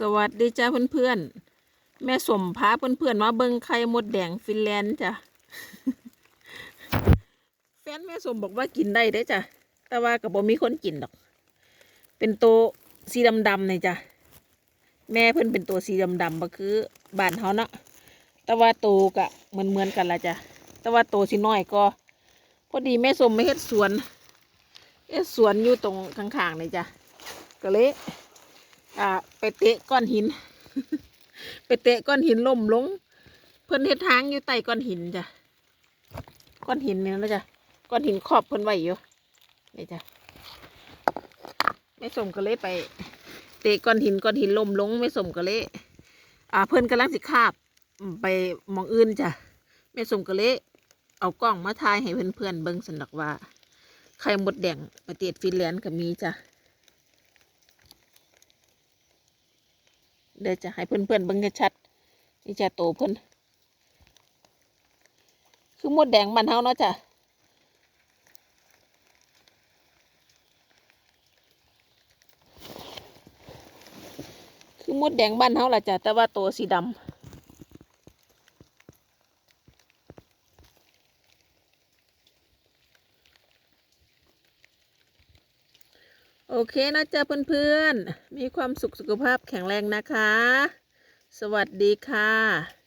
สวัสดีจ้าเพื่อนๆ แม่สมพาเพื่อนๆมาเบิ่งไข่มดแดงฟินแลนด์จ้ะ แฟนแม่สมบอกว่ากินได้เด้จ้ะ แต่ว่าก็บ่มีคนกินดอก เป็นตัวสีดำๆนี่จ้ะ แม่เพิ่อนเป็นตัวสีดำๆก็คือบ้านเฮาเนาะ แต่ว่าโตวก็เหมือนๆกันละจ้ะ แต่ว่าโตวสิน้อยก็ พอดีแม่สมไม่เฮ็ดสวน เฮ็ดสวนอยู่ตรงข้างๆนี่จ้ะ ก็เลย อ่า ไปเตะก้อนหิน ไปเตะก้อนหินล่มลง เพิ่นเฮ็ดทางอยู่ใต้ก้อนหินจ้ะ ก้อนหินนี่นะจ้ะ ก้อนหินขอบเพิ่นไว้อยู่นี่จ้ะแม่สมก็เลยไป เตะก้อนหินก้อนหินล่มลงแม่สมก็เลยอ่า เพิ่นกำลังสิคาบไปมองอื่นจ้ะแม่สมก็เลยเอากล้องมาถ่ายให้เพื่อนๆเบิ่งสันดอกว่าไข่มดแดงประเทศฟินแลนด์ก็มีจ้ะ เดี๋ยวจะให้เพื่อนๆเบิ่งชัดนี่จะโตเพื่อนคือมดแดงมันเฮาเนาะจ้ะคือมดแดงบ้านเฮาล่ะจ้ะแต่ว่าตัวสีดำ โอเคนะจ๊ะเพื่อนๆ มีความสุขสุขภาพแข็งแรงนะคะ สวัสดีค่ะ